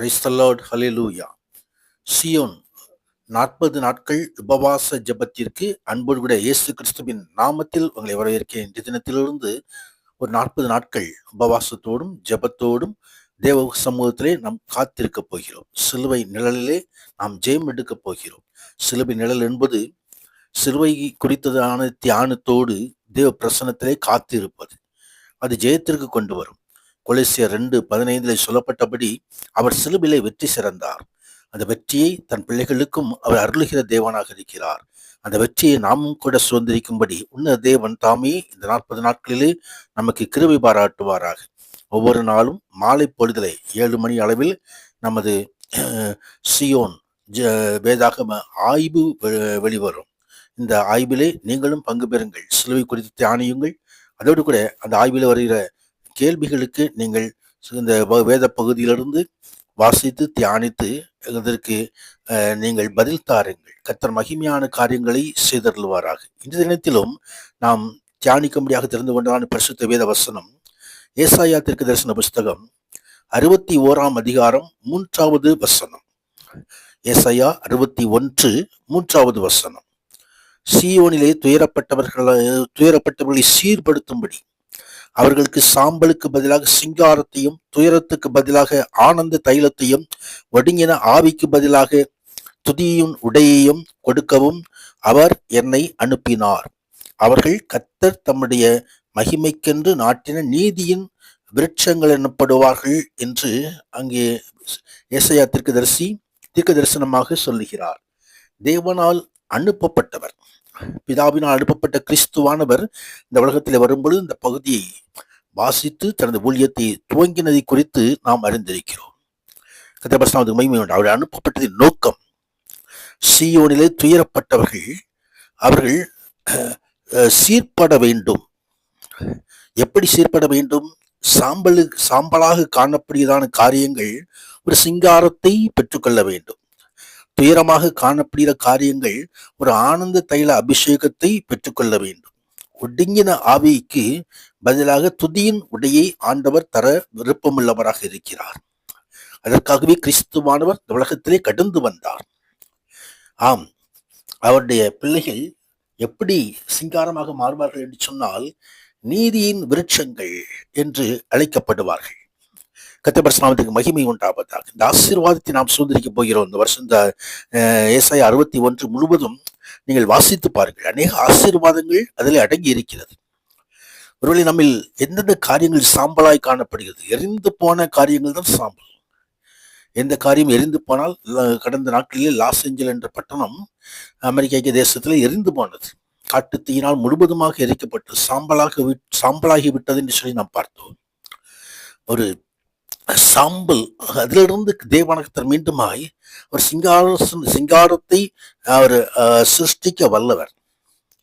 Price ஹலிலூயா Zion நாற்பது நாட்கள் உபவாச ஜெபத்திற்கு அன்போடு கூட இயேசு கிறிஸ்துவின் நாமத்தில் உங்களை வரவேற்கிறேன். இந்த தினத்திலிருந்து ஒரு நாற்பது நாட்கள் உபவாசத்தோடும் ஜெபத்தோடும் தேவ சமூகத்திலே நாம் காத்திருக்கப் போகிறோம். சிலுவை நிழலிலே நாம் ஜெயம் எடுக்கப் போகிறோம். சிலுவை நிழல் என்பது சிலுவை குறித்ததான தியானத்தோடு தேவ பிரசனத்திலே காத்திருப்பது. அது ஜெயத்திற்கு கொண்டு வரும். கொலேசியர் ரெண்டு பதினைந்தில் சொல்லப்பட்டபடி அவர் சிலுபிலை வெற்றி சிறந்தார். அந்த வெற்றியை தன் பிள்ளைகளுக்கும் அவர் அருளுகிற தேவனாக இருக்கிறார். அந்த வெற்றியை நாமும் கூட சுதந்திரிக்கும்படி உன்ன தேவன் தாமே இந்த நாற்பது நாட்களிலே நமக்கு கிருவி பாராட்டுவாராக. ஒவ்வொரு நாளும் மாலை பொழுதிலே ஏழு மணி அளவில் நமது சியோன் ஜ வேதாகம ஆய்வு வெ- வெளிவரும். இந்த ஆய்விலே நீங்களும் பங்கு பெறுங்கள். சிலுவை குறித்து தியானியுங்கள். அதோடு கூட அந்த ஆய்வில் வருகிற கேள்விகளுக்கு நீங்கள் இந்த வ- வேத பகுதியிலிருந்து வாசித்து தியானித்து அதற்கு நீங்கள் பதில் தாருங்கள். கத்தர் மகிமையான காரியங்களை செய்தருள்வாராக. இந்த தினத்திலும் நாம் தியானிக்கும்படியாக தெரிந்து கொண்டான பரிசுத்த வேத வசனம். ஏசாயா திருக்கு தரிசன புஸ்தகம் அறுபத்தி ஓராம் அதிகாரம் மூன்றாவது வசனம். ஏசாயா அறுபத்தி ஒன்று மூன்றாவது வசனம். சியோனிலே துயரப்பட்டவர்களை துயரப்பட்டவர்களை சீர்படுத்தும்படி. அவர்களுக்கு சாம்பலுக்கு பதிலாக சிங்காரத்தையும் துயரத்துக்கு பதிலாக ஆனந்த தைலத்தையும் ஒடுங்கின ஆவிக்கு பதிலாக துதியும் உடையையும் கொடுக்கவும் அவர் என்னை அனுப்பினார். அவர்கள் கத்தர் தம்முடைய மகிமைக்கென்று நாட்டின நீதியின் விருட்சங்கள் எனப்படுவார்கள் என்று அங்கே ஏசையா தீர்க்கதரிசி தீர்க்க தரிசனமாக சொல்லுகிறார். தேவனால் அனுப்பப்பட்டவர். பிதாவினால் அனுப்பப்பட்ட கிறிஸ்துவானவர் இந்த உலகத்தில் வரும்பொழுது இந்த பகுதியை வாசித்து தனது ஊழியத்தை துவங்கினதை குறித்து நாம் அறிந்திருக்கிறோம். கத்திரபஸ்நாமத்துக்கு மைமையுண்டு உண்டு அவர் அனுப்பப்பட்டதின் நோக்கம் சியோனிலே துயரப்பட்டவர்கள் அவர்கள் சீர்பட வேண்டும். எப்படி சீர்பட வேண்டும்? சாம்பலு சாம்பலாக காணப்படுகிறதான காரியங்கள் ஒரு சிங்காரத்தை பெற்றுக்கொள்ள வேண்டும். துயரமாக காணப்படுகிற காரியங்கள் ஒரு ஆனந்த தைல அபிஷேகத்தை பெற்றுக்கொள்ள வேண்டும். ஒடுங்கின ஆவிக்கு பதிலாக துதியின் உடையை ஆண்டவர் தர விருப்பமுள்ளவராக இருக்கிறார். அதற்காகவே கிறிஸ்துவானவர் உலகத்திலே கடந்து வந்தார். ஆம் அவருடைய பிள்ளைகள் எப்படி சிங்காரமாக மாறுவார்கள் என்று சொன்னால் நீதியின் விருட்சங்கள் என்று அழைக்கப்படுவார்கள். கத்தபரஸ்நாமத்துக்கு மகிமை உண்டாவதாக. இந்த ஆசீர்வாதத்தை நாம் சுதந்திரிக்க போகிறோம். இந்த வருஷம் இந்த அஹ், அறுபத்தி ஒன்று முழுவதும் நீங்கள் வாசித்து பாருங்கள். அநேக ஆசீர்வாதங்கள் அதில் அடங்கி இருக்கிறது ஒருவேளை நம்மில் எந்தெந்த காரியங்கள் சாம்பலாய் காணப்படுகிறது? எரிந்து போன காரியங்கள் தான் சாம்பல். எந்த காரியம் எரிந்து போனால் கடந்த நாட்களிலே லாஸ் ஏஞ்சல் என்ற பட்டணம் அமெரிக்க ஐக்கிய தேசத்தில் எரிந்து போனது. காட்டு தீயினால் முழுவதுமாக எரிக்கப்பட்டு சாம்பலாக விட் சாம்பலாகி விட்டது என்று சொல்லி நாம் பார்த்தோம். ஒரு சாம்பல் அதிலிருந்து தேவனகத்தர் மீண்டுமாய் ஒரு சிங்கார சிங்காரத்தை அவர் சிருஷ்டிக்க வல்லவர்.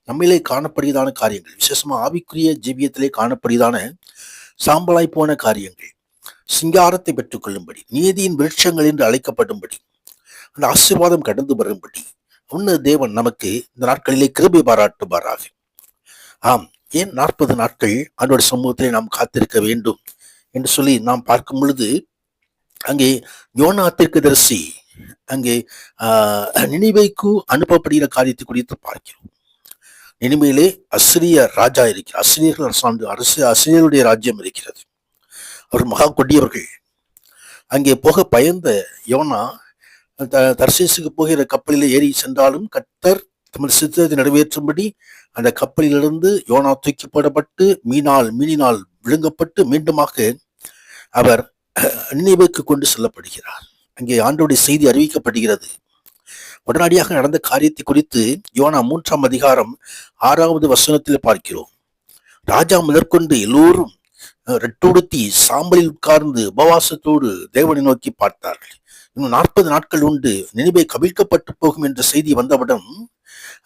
நம்மிலே காணப்படுகிறதான காரியங்கள் விசேஷமா ஆவிக்குரிய ஜீவியத்திலே காணப்படுகிறதான சாம்பலாய் போன காரியங்கள். சிங்காரத்தை பெற்றுக்கொள்ளும்படி நீதியின் விருட்சங்கள் என்று அழைக்கப்படும்படி அந்த ஆசீர்வாதம் கடந்து வரும்படி உன்ன தேவன் நமக்கு இந்த நாட்களிலே கிருபை பாராட்டுவாராக. ஆம் ஏன் நாற்பது நாட்கள் ஆண்டோட சமூகத்திலே நாம் காத்திருக்க வேண்டும்? என்று சொல்லி நாம் பார்க்கும் பொழுது அங்கே யோனா தீர்க்கதரிசி அங்கே நினைவைக்கு அனுப்பப்படுகிற காரியத்தை குறித்து பார்க்கிறோம். நினைமையிலே அசிரிய ராஜா இருக்கிறார் அசிரியர்கள் அரசாண்டு அரசு அசிரியருடைய ராஜ்யம் இருக்கிறது. அவர் மகா கொடியவர்கள். அங்கே போக பயந்த யோனா த- தர்சீசுக்கு போகிற கப்பலில் ஏறி சென்றாலும் கத்தர் தமது சித்தத்தை நிறைவேற்றும்படி அந்த கப்பலிலிருந்து யோனா தூக்கி போடப்பட்டு மீனால் மீனினால் விழுங்கப்பட்டு மீண்டுமாக அவர் நினைவுக்கு கொண்டு செல்லப்படுகிறார். அங்கே ஆண்டோடைய செய்தி அறிவிக்கப்படுகிறது. உடனடியாக நடந்த காரியத்தை குறித்து யோனா மூன்றாம் அதிகாரம் ஆறாவது வசனத்தில் பார்க்கிறோம். ராஜா முதற்கொண்டு எல்லோரும் ரெட்டுடுத்தி சாம்பலில் உட்கார்ந்து உபவாசத்தோடு தேவனை நோக்கி பார்த்தார்கள். இன்னும் நாற்பது நாட்கள் உண்டு நினைவை கவிழ்க்கப்பட்டு போகும் என்ற செய்தி வந்தவுடன்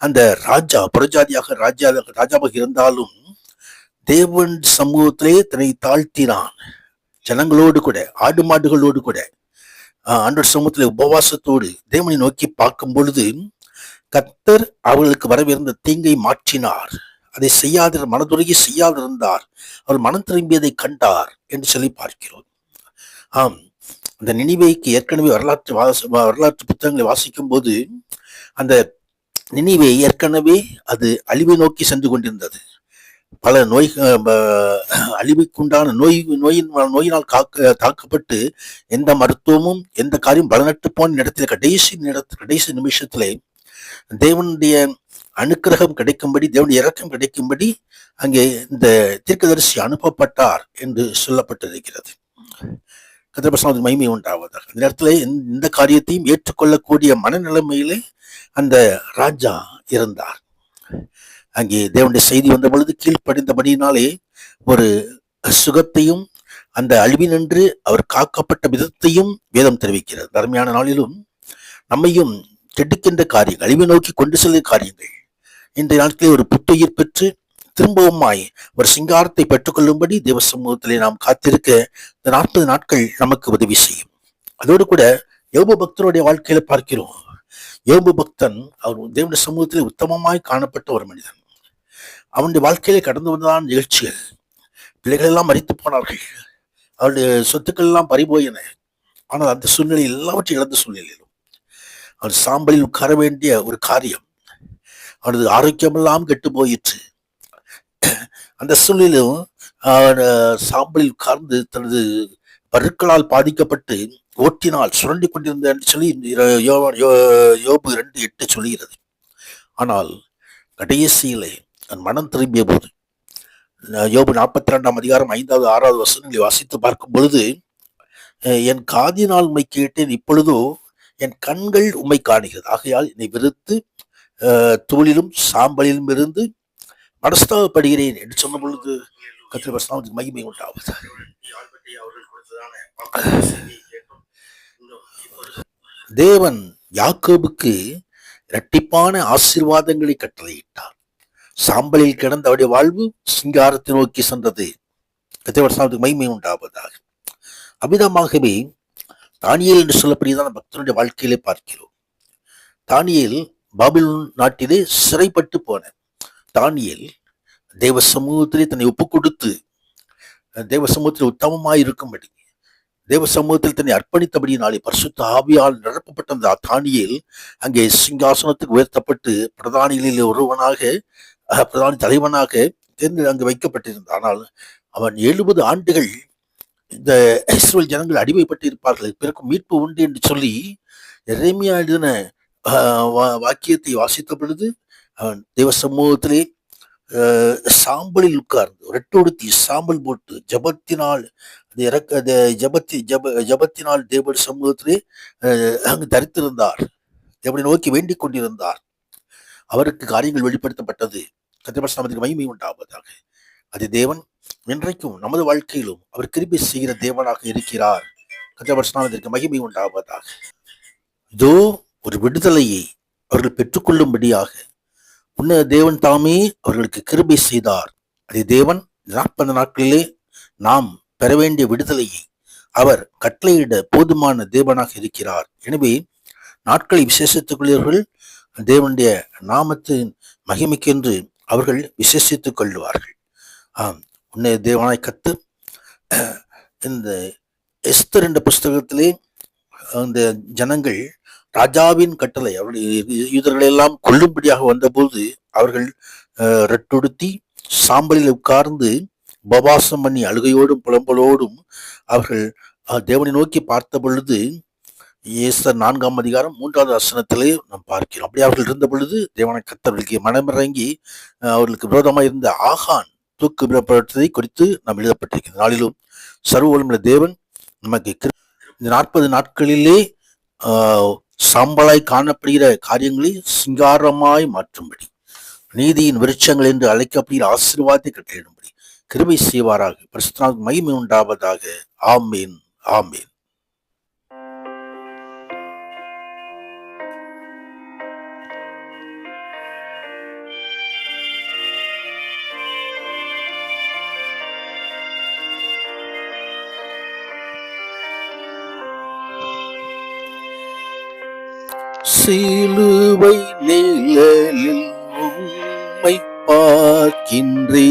அந்த ராஜா புறஜாதியாக ராஜா ராஜாவாக இருந்தாலும் தேவன் சமூகத்திலே தன்னை தாழ்த்தினான். ஜனங்களோடு கூட ஆடு மாடுகளோடு கூட. ஆஹ், ஆண்டவர் சமூகத்திலே உபவாசத்தோடு தேவனை நோக்கி பார்க்கும் பொழுது கத்தர் அவர்களுக்கு வரவிருந்த தீங்கை மாற்றினார். அதை செய்யாத மனதுருகி செய்யாதிருந்தார் அவர் மனம் திரும்பியதை கண்டார் என்று சொல்லி பார்க்கிறோம். ஆம் அந்த நினைவைக்கு ஏற்கனவே வரலாற்று வாச வரலாற்று புத்தகங்களை வாசிக்கும் போது அந்த நினைவை ஏற்கனவே அது அழிவை நோக்கி சென்று கொண்டிருந்தது. பல நோய் அழிவுக்குண்டான நோய் நோயின் நோயினால் காக்க தாக்கப்பட்டு எந்த மருத்துவமும் எந்த காரியம் பலனட்டு போன இடத்துல கடைசி நேரத்தில் கடைசி நிமிஷத்திலே தேவனுடைய அனுக்கிரகம் கிடைக்கும்படி தேவனுடைய இறக்கம் கிடைக்கும்படி அங்கே இந்த தீர்க்கதரிசி அனுப்பப்பட்டார் என்று சொல்லப்பட்டிருக்கிறது. கதிரபசாமது மகிமை உண்டாவதாக. அந்த நேரத்தில் இந்த காரியத்தையும் ஏற்றுக்கொள்ளக்கூடிய மனநிலைமையிலே அந்த ராஜா இருந்தார். அங்கே தேவனுடைய செய்தி வந்த பொழுது கீழ்ப்படிந்தபடியினாலே ஒரு சுகத்தையும் அந்த அழிவினின்று அவர் காக்கப்பட்ட விதத்தையும் வேதம் தெரிவிக்கிறது. தர்மையான நாளிலும் நம்மையும் கெடுக்கின்ற காரியங்கள் அழிவை நோக்கி கொண்டு செல்லும் காரியங்கள். இந்த நாட்களில் ஒரு புத்துயிர் பெற்று திரும்பவுமாய் ஒரு சிங்காரத்தை பெற்றுக்கொள்ளும்படி தேவ சமூகத்திலே நாம் காத்திருக்க இந்த நாற்பது நாட்கள் நமக்கு உதவி செய்யும். அதோடு கூட யோபு பக்தருடைய வாழ்க்கையில பார்க்கிறோம். யோபு பக்தன் அவர் தேவனுடைய சமூகத்திலே உத்தமமாய் காணப்பட்ட ஒரு மனிதன். அவனுடைய வாழ்க்கையிலே கடந்து வந்ததான நிகழ்ச்சிகள். பிள்ளைகள் எல்லாம் மறித்து போனார்கள். அவருடைய சொத்துக்கள் எல்லாம் பறிபோயின. ஆனால் அந்த சூழ்நிலை எல்லாவற்றையும் இழந்த சூழ்நிலையிலும் அவர் சாம்பலில் உட்கார வேண்டிய ஒரு காரியம். அவனது ஆரோக்கியமெல்லாம் கெட்டு போயிற்று அந்த சூழ்நிலையும் சாம்பலில் உட்கார்ந்து தனது பருக்களால் பாதிக்கப்பட்டு ஓட்டினால் சுரண்டி கொண்டிருந்த சொல்லி யோபு ரெண்டு எட்டு சொல்கிறது ஆனால் கடைசியிலே தன் மனம் திரும்பிய போது யோபு நாற்பத்தி ரெண்டாம் அதிகாரம் ஐந்தாவது ஆறாவது வசனங்களை வாசித்து பார்க்கும் பொழுது என் காதினால் உண்மை கேட்டேன் இப்பொழுதோ என் கண்கள் உண்மை காணுகிறது. ஆகையால் என்னை வெறுத்து தூளிலும் சாம்பலிலும் இருந்து மனஸ்தாபப்படுகிறேன் என்று சொன்ன பொழுது கத்திர மகிமை உண்டாவது. தேவன் யாக்கோபுக்கு இரட்டிப்பான ஆசீர்வாதங்களை கட்டளையிட்டார். சாம்பலில் கிடந்த அவருடைய வாழ்வு சிங்காரத்தை நோக்கி சென்றது. கத்திரவசனத்துக்கு மகிமை உண்டாவதாக. அமிதமாகவே தானியல் என்று சொல்லப்படுகிறதான பக்தனுடைய வாழ்க்கையிலே பார்க்கிறோம். தானியல் பாபில் நாட்டிலே சிறைப்பட்டு போன தானியல் தேவ சமூகத்திலே தன்னை ஒப்பு கொடுத்து தேவ சமூகத்தில் உத்தமமாய் இருக்கும்படி தேவ சமூகத்தில் தன்னை அர்ப்பணித்தபடியினாலே பரிசுத்த ஆவியால் நிரப்பப்பட்ட அந்த தானியல் அங்கே சிங்காசனத்துக்கு உயர்த்தப்பட்டு பிரதானிகளில் ஒருவனாக பிரதான தலைவனாக தேர்ந்து அங்கு வைக்கப்பட்டிருந்தார். ஆனால் அவன் எழுபது ஆண்டுகள் இந்த இஸ்ரேல் ஜனங்கள் அடிமைப்பட்டு இருப்பார்கள் பிறக்கும் மீட்பு உண்டு என்று சொல்லி இறைமையா எழுதின வாக்கியத்தை வாசித்த பொழுது அவன் தேவ சமூகத்திலே சாம்பலில் உட்கார்ந்து ரெட்டொடுத்தி சாம்பல் போட்டு ஜபத்தினால் அது இறக்க அந்த ஜபத்தி ஜப ஜபத்தினால் தேவடி சமூகத்திலே அங்கு தரித்திருந்தார். தேவனை நோக்கி வேண்டிக் கொண்டிருந்தார். அவருக்கு காரியங்கள் வெளிப்படுத்தப்பட்டது. கத்திரபட்சநாமத்துக்கு மகிமை உண்டாவதாக. அது தேவன் இன்றைக்கும் நமது வாழ்க்கையிலும் அவர் கிருபி செய்கிற தேவனாக இருக்கிறார். கத்திரபட்சநாமத்திற்கு மகிமை உண்டாவதாக. இதோ ஒரு விடுதலையை அவர்கள் பெற்றுக்கொள்ளும்படியாக உன்ன தேவன் தாமே அவர்களுக்கு கிருபை செய்தார். அதே தேவன் நாற்பது நாட்களிலே நாம் பெற வேண்டிய விடுதலையை அவர் கட்டளையிட போதுமான தேவனாக இருக்கிறார். எனவே நாட்களை விசேஷித்துக் தேவனுடைய நாமத்தின் மகிமைக்கென்று அவர்கள் விசேஷித்துக் கொள்வார்கள் ஆம் உன்னை தேவனாய் கத்து. இந்த எஸ்தர் என்ற புஸ்தகத்திலே அந்த ஜனங்கள் ராஜாவின் கட்டளை அவருடைய யூதர்களை எல்லாம் கொல்லும்படியாக வந்தபோது அவர்கள் ரெட்டுடுத்தி சாம்பலில் உட்கார்ந்து உபவாசம் பண்ணி அழுகையோடும் புலம்பலோடும் அவர்கள் தேவனை நோக்கி பார்த்த பொழுது ஏசர் நான்காம் அதிகாரம் மூன்றாவது வசனத்திலே நாம் பார்க்கிறோம். அப்படி அவர்கள் இருந்த பொழுது தேவனை கத்தவர்களுக்கு மனமிறங்கி அவர்களுக்கு விரோதமாக இருந்த ஆகான் தூக்கு விடப்பட்டதை குறித்து நாம் எழுதப்பட்டிருக்கிறது. நாளிலும் சர்வ தேவன் நமக்கு இந்த நாற்பது நாட்களிலே சாம்பலாய் காணப்படுகிற காரியங்களை சிங்காரமாய் மாற்றும்படி நீதியின் விருட்சங்கள் என்று அழைக்கப்படுகிற ஆசீர்வாதத்தை கட்டளிடும்படி கிருமை செய்வாராக. பரிசுத்தனாக மகிமை உண்டாவதாக. ஆமேன். ஆமேன். சிலுவை நிழலில் உம்மை பார்க்கின்றே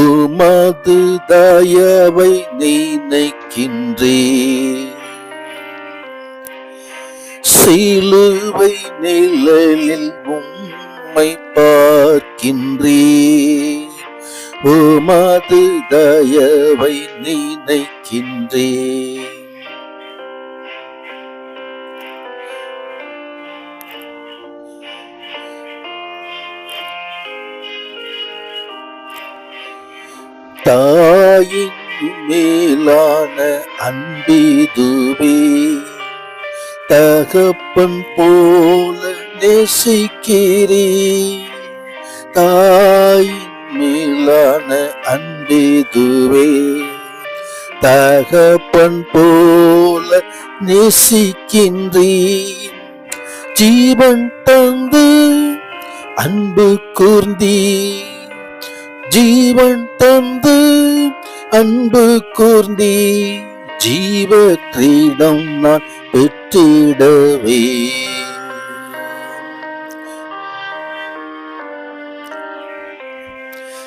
உமது தயவை நினைக்கின்றே பார்க்கின்றே சிலுவை நிழலில் உம்மை பார்க்கின்றே உமது தயவை நினைக்கின்றே தாயின் மேலான அன்பிதுவே. தகப்பன் போல நேசிக்கிறே. தாயின் மேலான அன்பிதுவே. தகப்பன் போல நேசிக்கின்றேன் ஜீவன் தந்து அன்பு கூர்ந்தீ ஜீவன் தந்து அன்பு கூர்ந்தீ ஜீவ கிரீடம் நான் பெற்றிடவே.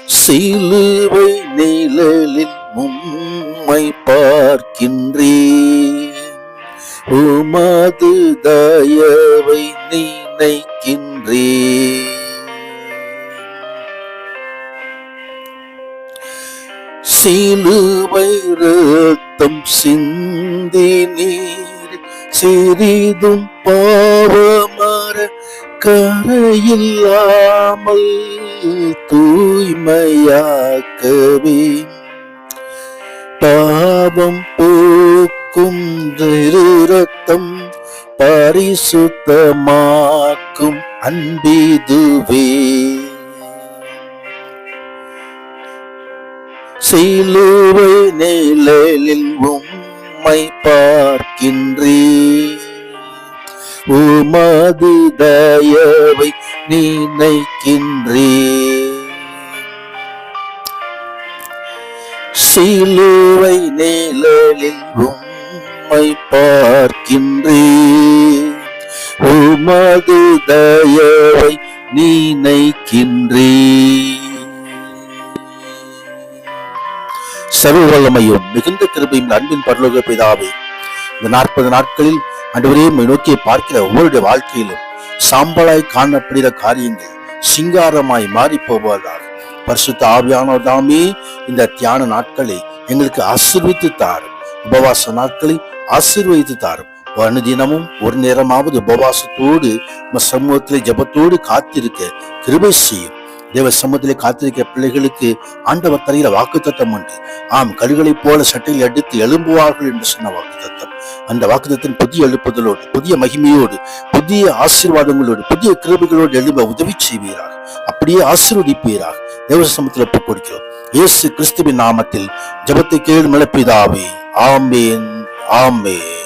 சிலுவை நிழலில் உம்மை பார்க்கின்றே. உமது தயவை நினைக்கின்றே. சிலுவை ரத்தம் சிந்தி நீர் சிறிதும் பாவமர கரையில்லாமல் தூய்மையாக்கவே. பாவம் போக்கும் ரத்தம் பரிசுத்தமாக்கும் அன்பிதுவே. சிலுவை நிழலில் உம்மை பார்க்கின்றே. உமது தயவை நினைக்கின்றே. சிலுவை நிழலில் உம்மை பார்க்கின்றே. உமது தயவை நினைக்கின்றே. சர்வ வல்லமையும் மிகுந்த கிருபையும் அன்பின் பரலோக பிதாவே. இந்த நாற்பது நாட்களில் அன்றுவரே நோக்கி பார்க்கிற ஒவ்வொருடைய வாழ்க்கையிலும் சாம்பலாய் காணப்படுகிற காரியங்கள் சிங்காரமாய் மாறி போவதாக பரிசுத்த ஆவியானவர் தாமே இந்த தியான நாட்களை எங்களுக்கு ஆசீர்வித்து தாரும். உபவாச நாட்களை ஆசீர்வதித்து தாரும். அனுதினமும் ஒரு நேரமாவது உபவாசத்தோடு சமூகத்திலே ஜெபத்தோடு காத்திருக்க கிருபை செய்யும். தேவ சமூகத்திலே காத்திருக்கிற பிள்ளைகளுக்கு ஆண்டவர் தருகிற வாக்குத்தத்தம் உண்டு. ஆம் கடுகளைப் போல சட்டையில் அடித்து எழும்புவார்கள் என்று சொன்ன வாக்குத்தத்தம். அந்த வாக்குத்தத்தின் புதிய எழுப்புதலோடு புதிய மகிமையோடு புதிய ஆசீர்வாதங்களோடு புதிய கிருபிகளோடு எழும்ப உதவி செய்வீராக. அப்படியே ஆசீர்வதிப்பீராக. தேவ சமூகத்தில் ஒப்புக் கொடுக்கிறோம். இயேசு கிறிஸ்துவின் நாமத்தில் ஜெபத்தை கேள் மலப்பிதாவே ஆம்பேன் ஆம்பேன்